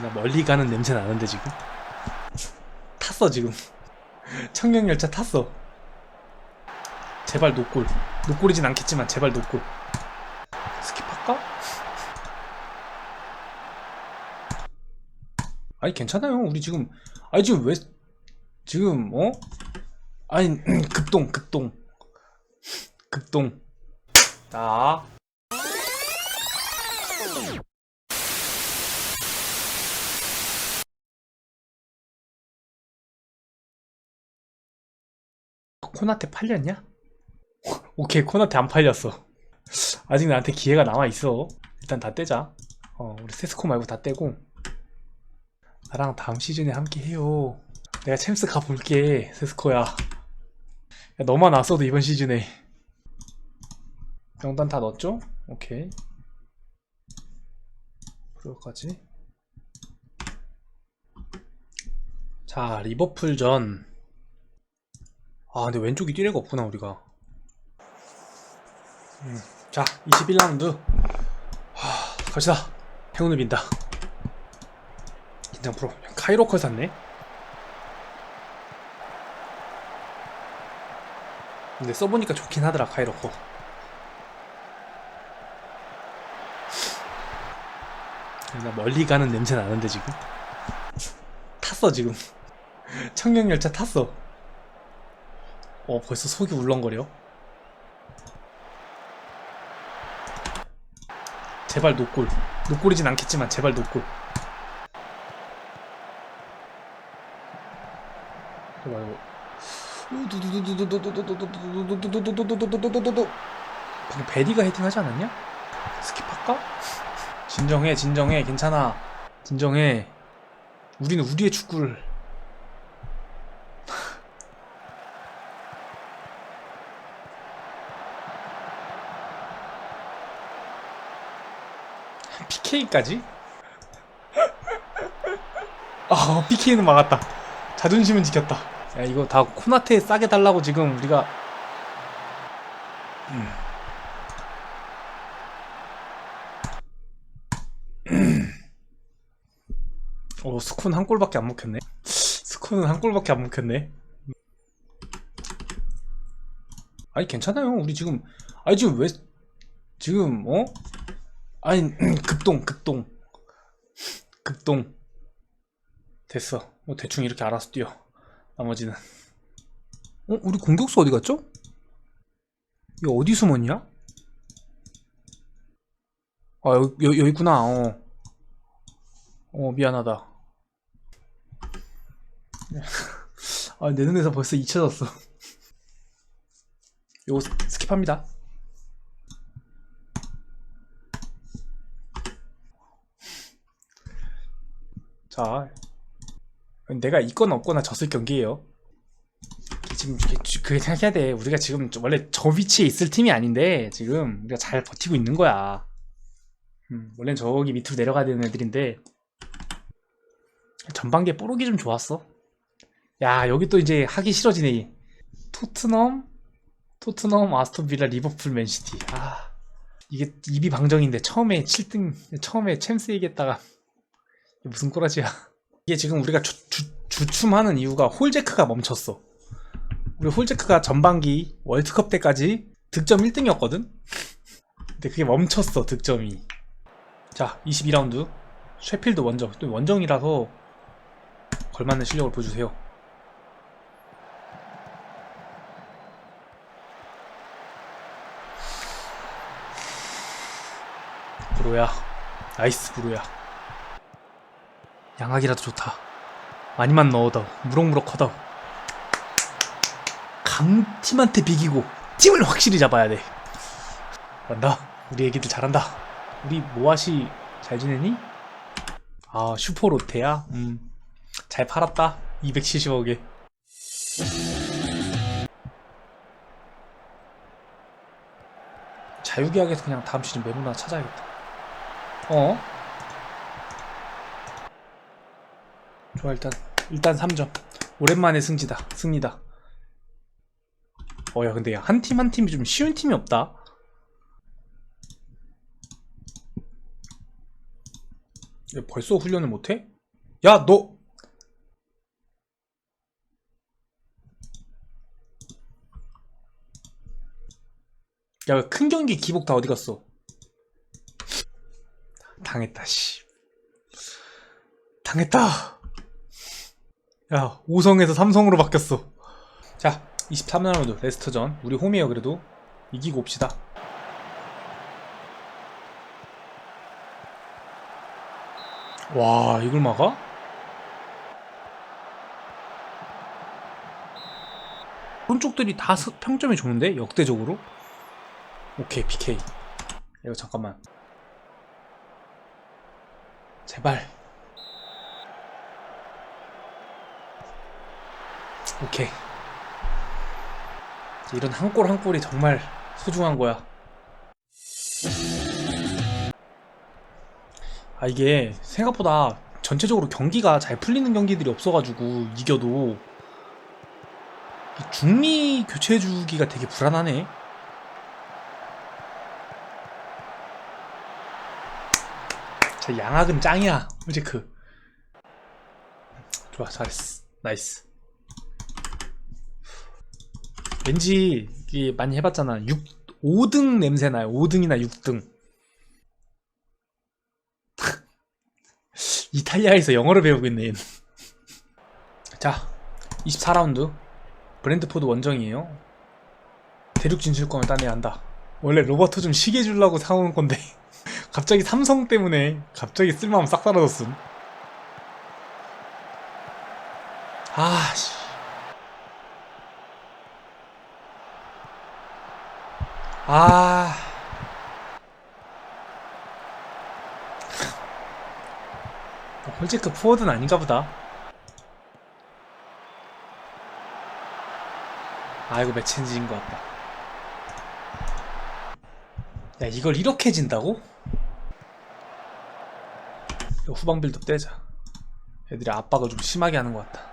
나 멀리 가는 냄새 나는데 지금? 탔어 지금. 청량 열차 탔어. 제발 노골. 노골이진 않겠지만 제발 노골. 스킵할까? 아니 괜찮아요. 우리 지금 아니 지금 왜 지금 어? 아니 급동 급동. 급동. 자 코나테 팔렸냐? 오케이 코나테 안 팔렸어. 아직 나한테 기회가 남아있어. 일단 다 떼자. 어 우리 세스코 말고 다 떼고. 나랑 다음 시즌에 함께 해요. 내가 챔스 가볼게 세스코야. 야, 너만 왔어도 이번 시즌에. 명단 다 넣었죠? 오케이. 그거까지. 자 리버풀전 아 근데 왼쪽이 뛰레가 없구나 우리가. 음, 자 21라운드. 하, 갑시다. 행운을 빈다. 긴장 풀어. 카이로컬 샀네. 근데 써보니까 좋긴 하더라 카이로컬 나 멀리 가는 냄새 나는데 지금? 탔어 지금. 청량열차 탔어 어 벌써 속이 울렁거려? 제발 노골. 노골이진 않겠지만 제발 노골. 제발 방금 베리가 헤딩하지 않았냐? 스킵할까? 진정해 진정해 괜찮아. 진정해. 우리는 우리의 축구를 PK까지? 아 PK는 막았다 자존심은 지켰다 야 이거 다 코나테 싸게 달라고 지금 우리가 음. 오 스콘 한 골밖에 안 먹혔네 스콘은 한 골밖에 안 먹혔네 아니 괜찮아요 우리 지금 아니 지금 왜 지금 어? 아니 급동 급동 급동 됐어 뭐 대충 이렇게 알아서 뛰어 나머지는 어? 우리 공격수 어디 갔죠? 이거 어디 숨었냐? 아 여기, 여기, 여기 있구나 어. 어 미안하다 아내 눈에서 벌써 잊혀졌어 요거 스- 스킵합니다 자, 내가 있거나 없거나 졌을 경기예요. 지금 그게 생각해야 돼. 우리가 지금 좀 원래 저 위치에 있을 팀이 아닌데 지금 우리가 잘 버티고 있는 거야. 음, 원래는 저기 밑으로 내려가야 되는 애들인데 전반기에 뽀록이 좀 좋았어. 야 여기 또 이제 하기 싫어지네. 토트넘, 토트넘, 아스톤빌라, 리버풀, 맨시티. 아 이게 입이 방정인데 처음에 7등, 처음에 챔스 얘기했다가 무슨 꼬라지야. 이게 지금 우리가 주, 주, 춤하는 이유가 홀제크가 멈췄어. 우리 홀제크가 전반기 월드컵 때까지 득점 1등이었거든? 근데 그게 멈췄어, 득점이. 자, 22라운드. 셰필드 원정. 또 원정이라서 걸맞는 실력을 보여주세요. 브로야. 나이스, 브로야. 양악이라도 좋다. 많이만 넣어다오. 무럭무럭 하다오. 강팀한테 비기고 팀을 확실히 잡아야 돼. 간다. 우리 애기들 잘한다. 우리 모아시 잘 지내니? 아 슈퍼 롯데야? 음. 잘 팔았다. 270억에. 자유계약에서 그냥 다음 시즌 메모나 찾아야겠다. 어? 좋아 일단 일단 3점 오랜만에 승지다 승리다 어야 근데 한 팀 한 팀이 좀 쉬운 팀이 없다 야, 벌써 훈련을 못해? 야, 너! 야, 큰 경기 기복 다 어디 갔어? 당했다, 씨. 당했다! 야, 5성에서 3성으로 바뀌었어. 자, 23라운드 레스터전. 우리 홈이에요, 그래도. 이기고 옵시다. 와, 이걸 막아? 오른쪽들이 다 스- 평점이 좋은데? 역대적으로? 오케이, PK. 이거 잠깐만. 제발. 오케이. 이런 한 골 한 골이 정말 소중한 거야. 아, 이게 생각보다 전체적으로 경기가 잘 풀리는 경기들이 없어가지고 이겨도 이 중미 교체해주기가 되게 불안하네. 자, 양학은 짱이야. 홀제크. 좋아, 잘했어. 나이스. 왠지 이게 많이 해봤잖아. 6, 5등 냄새 나요. 5등이나 6등. 이탈리아에서 영어를 배우고 있네. 자, 24라운드. 브랜드포드 원정이에요. 대륙 진출권을 따내야 한다. 원래 로버트 좀 쉬게 해주려고 사온 건데 갑자기 삼성 때문에 갑자기 쓸모함 싹 사라졌음. 아, 씨. 아. 홀제크 포워드는 아닌가 보다. 아, 이거 매치인지인 것 같다. 야, 이걸 이렇게 진다고? 후방 빌드 떼자. 애들이 압박을 좀 심하게 하는 것 같다.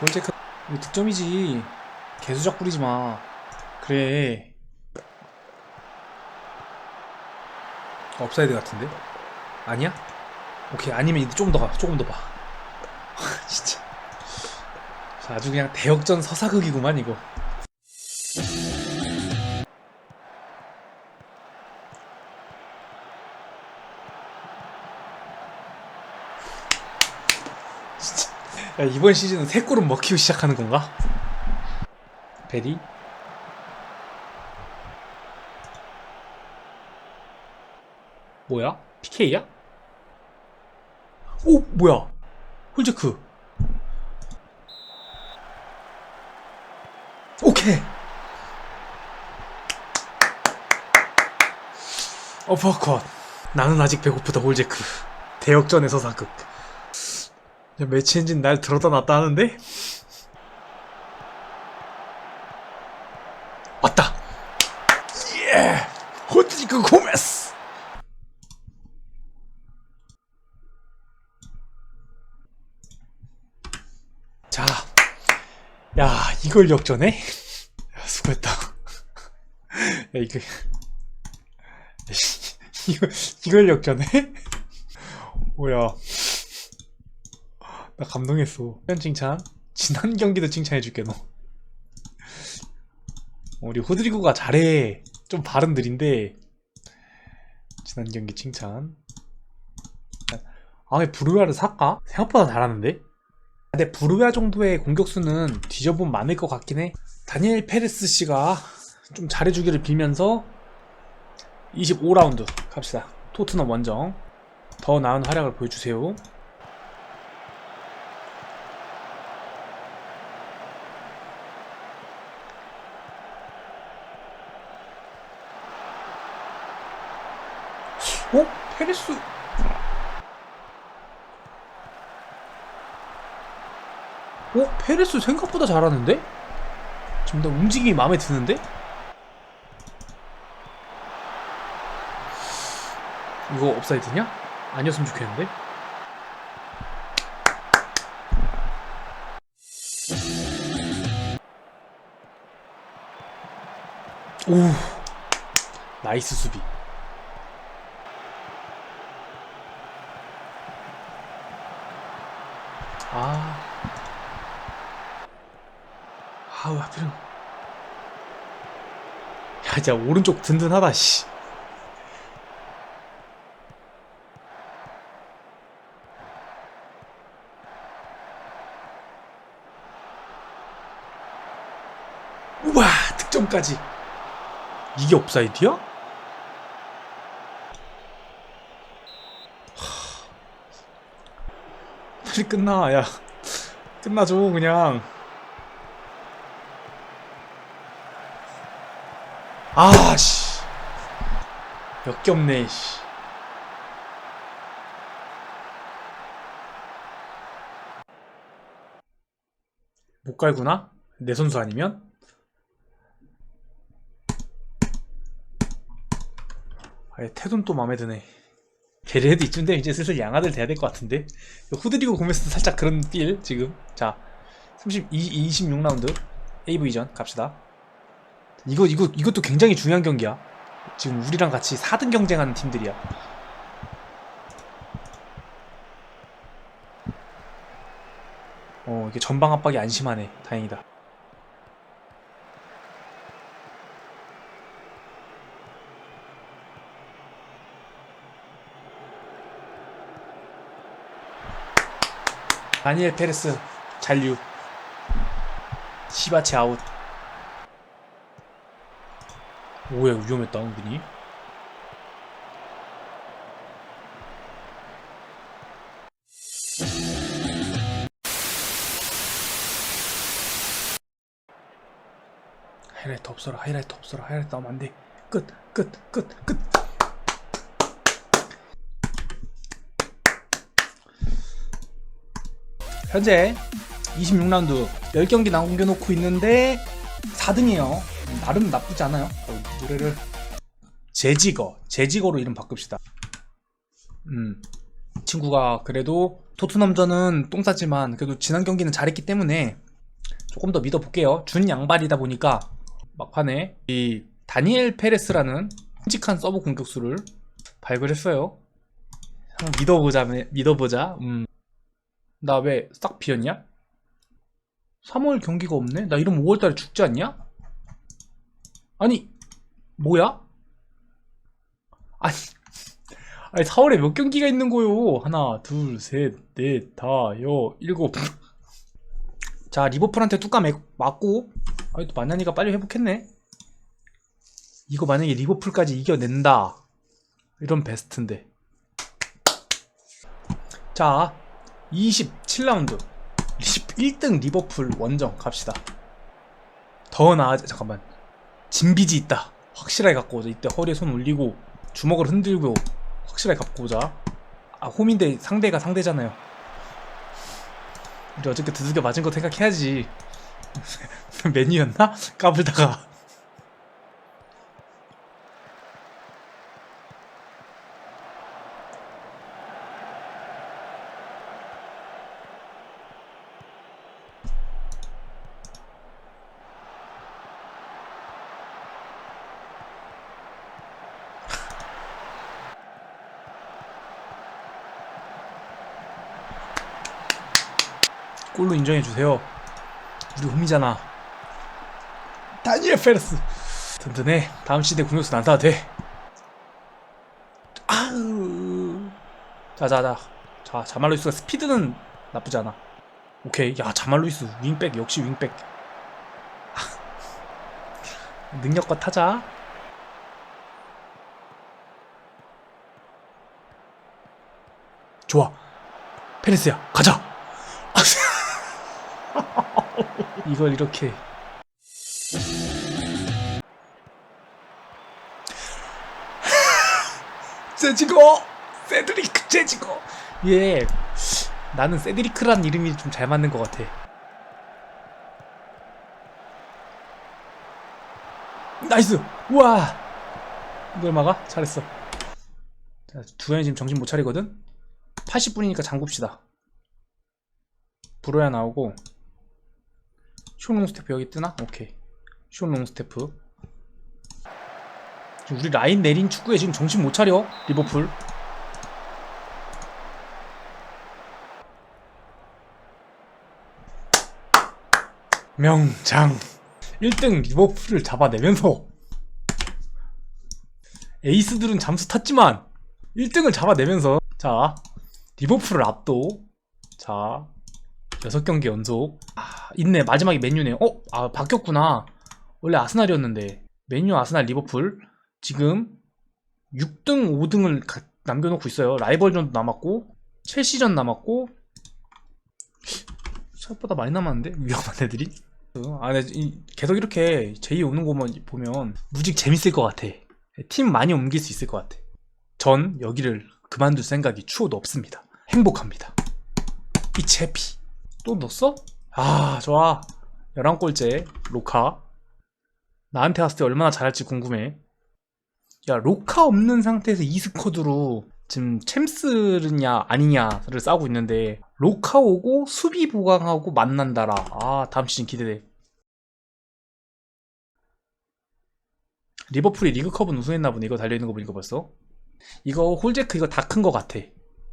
홀제크, 이거 득점이지. 개수작 부리지 마. 그래. 업사이드 같은데? 아니야? 오케이 아니면 이제 조금 더 가, 조금 더 봐. 진짜. 자, 아주 그냥 대역전 서사극이구만 이거. 야, 이번 시즌은 세 골은 먹히고 시작하는 건가? 베리? 뭐야? PK야? 오, 뭐야? 홀제크. 오케이. 어퍼컷. 나는 아직 배고프다, 홀제크. 대역전에서 사극. 야, 매치 엔진 날 들어다 놨다 하는데? 왔다! 예! 호드리그 고메스! 자, 야, 이걸 역전해? 야, 수고했다. 야, 이거, 이걸 역전해? 뭐야. 나 감동했어. 현 칭찬. 지난 경기도 칭찬해줄게, 너. 우리 호드리고가 잘해. 좀 바른 들인데. 지난 경기 칭찬. 아, 왜 브루아를 살까? 생각보다 잘하는데? 근데 브루야 정도의 공격수는 뒤져보면 많을 것 같긴 해. 다니엘 페레스 씨가 좀 잘해주기를 빌면서 25라운드 갑시다. 토트넘 원정. 더 나은 활약을 보여주세요. 어? 페레스 어? 페레스 생각보다 잘하는데? 지금 나 움직임이 마음에 드는데? 이거 업사이드냐? 아니었으면 좋겠는데? 오 나이스 수비 아. 아우 하필은. 야 진짜 오른쪽 든든하다 씨. 우와 득점까지. 이게 옵사이드야? 빨리 끝나 야 끝나줘 그냥 아씨 역겹네 씨 못 갈구나? 내 선수 아니면? 아예 태도는 또 마음에 드네. 게레도 이쯤 되면 이제 슬슬 양아들 돼야 될 것 같은데. 후드리고 고메스도 살짝 그런 필, 지금. 자, 32, 26라운드. AV전 갑시다. 이거, 이거, 이것도 굉장히 중요한 경기야. 지금 우리랑 같이 4등 경쟁하는 팀들이야. 어, 이게 전방 압박이 안 심하네. 다행이다. 다니엘 페레스 잔류. 시바체 아웃. 오야 위험했다 은근히. 하이라이트 없어라 하이라이트 없어라 하이라이트 나오면 안돼. 끝 끝 끝 끝 현재 26라운드 10경기 남겨놓고 있는데 4등이에요. 나름 나쁘지 않아요. 어, 노래를 제지거, 제지거로 이름 바꿉시다. 음, 친구가 그래도 토트넘전은 똥 쌌지만 그래도 지난 경기는 잘했기 때문에 조금 더 믿어볼게요. 준 양발이다 보니까 막판에 이 다니엘 페레스라는 끔찍한 서브 공격수를 발굴했어요. 한번 믿어보자, 믿어보자. 음. 나 왜 싹 비었냐? 3월 경기가 없네? 나 이러면 5월달에 죽지 않냐? 아니, 뭐야? 아니, 아니 4월에 몇 경기가 있는 거요? 하나, 둘, 셋, 넷, 다, 여, 일곱. 자, 리버풀한테 뚜까 매- 맞고, 아니, 또 만난이가 빨리 회복했네? 이거 만약에 리버풀까지 이겨낸다. 이런 베스트인데. 자, 27라운드. 1등 리버풀 원정 갑시다. 더 나아 잠깐만. 진비지 있다. 확실하게 갖고 오자. 이때 허리에 손 올리고 주먹을 흔들고 확실하게 갖고 오자. 아 홈인데 상대가 상대잖아요. 우리 어저께 두들겨 맞은 거 생각해야지. 메뉴였나? 까불다가 골로 인정해주세요. 우리 홈이잖아. 다니엘 페르스. 든든해. 다음 시대 공격수 난타도 돼. 아우. 자자자. 자 자말루이스가 스피드는 나쁘지 않아. 오케이. 야 자말루이스 윙백 역시 윙백. 능력과 타자. 좋아. 페레스야 가자 이걸 이렇게. 세지고 세드리크 제지고 예. 나는 세드리크란 이름이 좀 잘 맞는 것 같아. 나이스! 우와! 이걸 막아? 잘했어. 자, 두현이 지금 정신 못 차리거든? 80분이니까 잠굽시다. 불어야 나오고 숏롱 스태프 여기 뜨나? 오케이. 숏롱 스태프. 우리 라인 내린 축구에 지금 정신 못 차려 리버풀. 명장. 1등 리버풀을 잡아내면서. 에이스들은 잠수 탔지만 1등을 잡아내면서. 자 리버풀을 압도. 자 6경기 연속. 아 있네 마지막에 맨유네요 어? 아 바뀌었구나 원래 아스날이었는데 맨유 아스날 리버풀 지금 6등 5등을 남겨놓고 있어요 라이벌전도 남았고 첼시전 남았고 생각보다 많이 남았는데 위험한 애들이 아, 이- 계속 이렇게 제이 오는 거만 보면 무직 재밌을 것 같아. 팀 많이 옮길 수 있을 것 같아. 전 여기를 그만둘 생각이 추호도 없습니다. 행복합니다. 이치 해피. 또 넣었어? 아, 좋아. 11골째, 로카. 나한테 왔을 때 얼마나 잘할지 궁금해. 야, 로카 없는 상태에서 이스쿼드로 지금 챔스냐 아니냐를 싸우고 있는데 로카 오고 수비 보강하고 만난다라. 아, 다음 시즌 기대돼. 리버풀이 리그컵은 우승했나 보네. 이거 달려있는 거 보니까 벌써. 이거 홀제크 이거 다 큰 거 같아.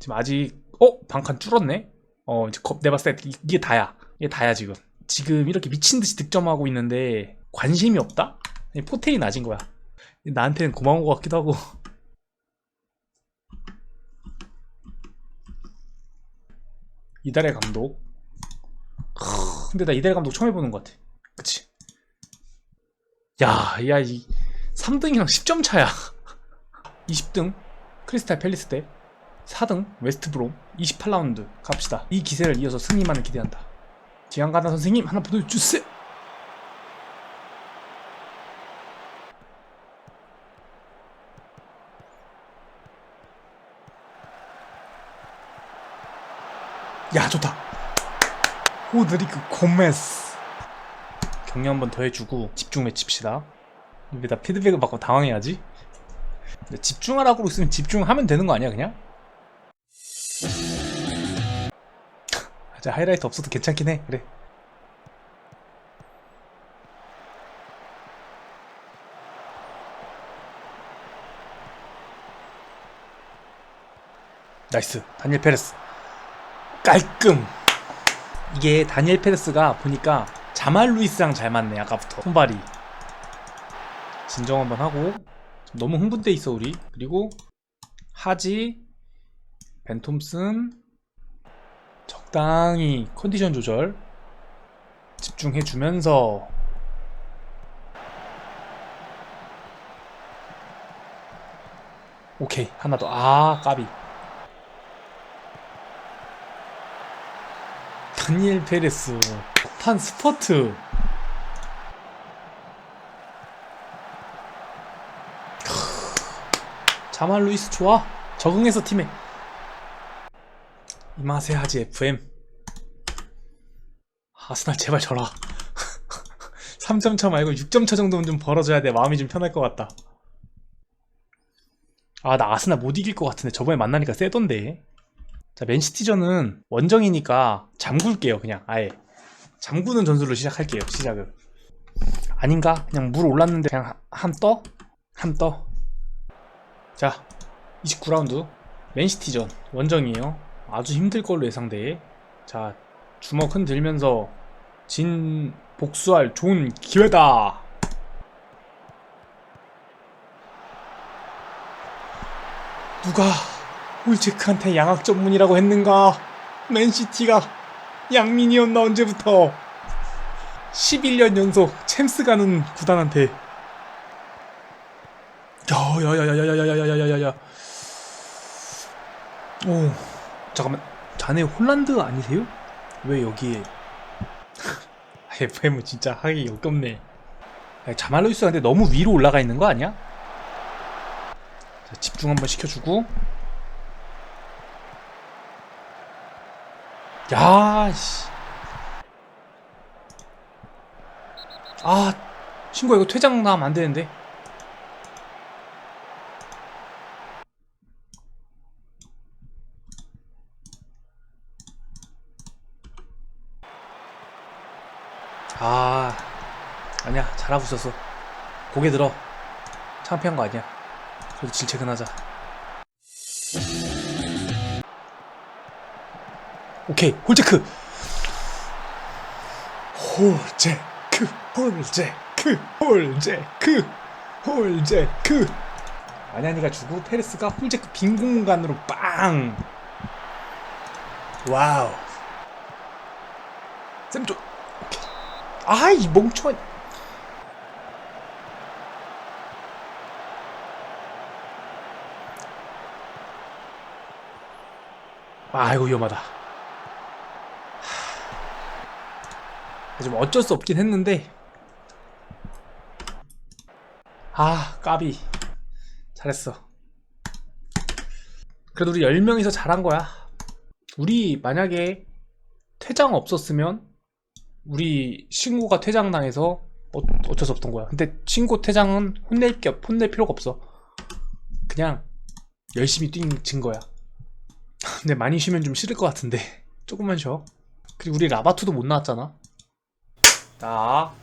지금 아직, 어? 반칸 줄었네? 어, 이제 컵, 내가 봤을 때 이- 이게 다야. 이게 다야, 지금. 지금 이렇게 미친듯이 득점하고 있는데 관심이 없다? 포텐이 낮은 거야. 나한테는 고마운 것 같기도 하고. 이달의 감독. 크, 근데 나 이달의 감독 처음 해보는 것 같아. 그치? 야, 야, 이 3등이랑 10점 차야. 20등 크리스탈 팰리스 대 4등 웨스트브롬 28라운드 갑시다. 이 기세를 이어서 승리만을 기대한다. 지향가나 선생님 하나 보여주세요. 야 좋다. 호드리크 고메스 격려 한 번 더 해주고 집중 외칩시다. 여기다 피드백을 받고 당황해야지. 근데 집중하라고 있으면 집중하면 되는 거 아니야 그냥? 자 하이라이트 없어도 괜찮긴 해. 그래. 나이스. 다니엘 페레스. 깔끔. 이게 다니엘 페레스가 보니까 자말 루이스랑 잘 맞네 아까부터. 손발이. 진정 한번 하고. 너무 흥분돼 있어 우리. 그리고 하지 벤톰슨 적당히 컨디션 조절 집중해 주면서 오케이 하나 더 아 까비. 다니엘 페레스 탄 스포트. 자말 루이스 좋아? 적응해서 팀에 이마세 하지 FM 아스날 제발 져라. 3점 차 말고 6점 차 정도는 좀 벌어줘야 돼. 마음이 좀 편할 것 같다. 아 나 아스날 못 이길 것 같은데 저번에 만나니까 세던데. 자 맨시티전은 원정이니까 잠글게요 그냥. 아예. 잠그는 전술로 시작할게요 시작을. 아닌가? 그냥 물 올랐는데 그냥 한 떠? 한 떠? 자 29라운드. 맨시티전. 원정이에요 아주 힘들 걸로 예상돼 자 주먹 흔들면서 진 복수할 좋은 기회다 누가 홀체크한테 양악 전문이라고 했는가 맨시티가 양민이었나 언제부터 11년 연속 챔스 가는 구단한테 야야야야야야야야야야야야 오 잠깐만 자네 홀란드 아니세요? 왜 여기에 FM은 진짜 하기 역겹네. 자말로이스가 근데 너무 위로 올라가 있는 거 아니야? 자, 집중 한번 시켜주고. 야씨. 아 친구야 이거 퇴장 나면 안 되는데 아 아니야 잘하고 있었어 고개 들어 창피한 거 아니야 우리 질책은 하자. 오케이, 홀제크! 홀제크, 홀제크, 홀제크, 홀제크! 마냐니가 주고 페레스가 홀제크 빈 공간으로 빵! 와우. 쌤 좀. 오케이. 아, 이 멍청한. 아이고 위험하다. 하... 좀 어쩔 수 없긴 했는데. 아, 까비. 잘했어. 그래도 우리 10명이서 잘한 거야. 우리 만약에 퇴장 없었으면 우리 친구가 퇴장당해서 어, 어쩔 수 없던 거야. 근데 친구 퇴장은 혼낼 게 없- 혼낼 필요가 없어. 그냥 열심히 뛴 증거야. 근데 많이 쉬면 좀 싫을 것 같은데 조금만 쉬어. 그리고 우리 라바투도 못 나왔잖아. 자,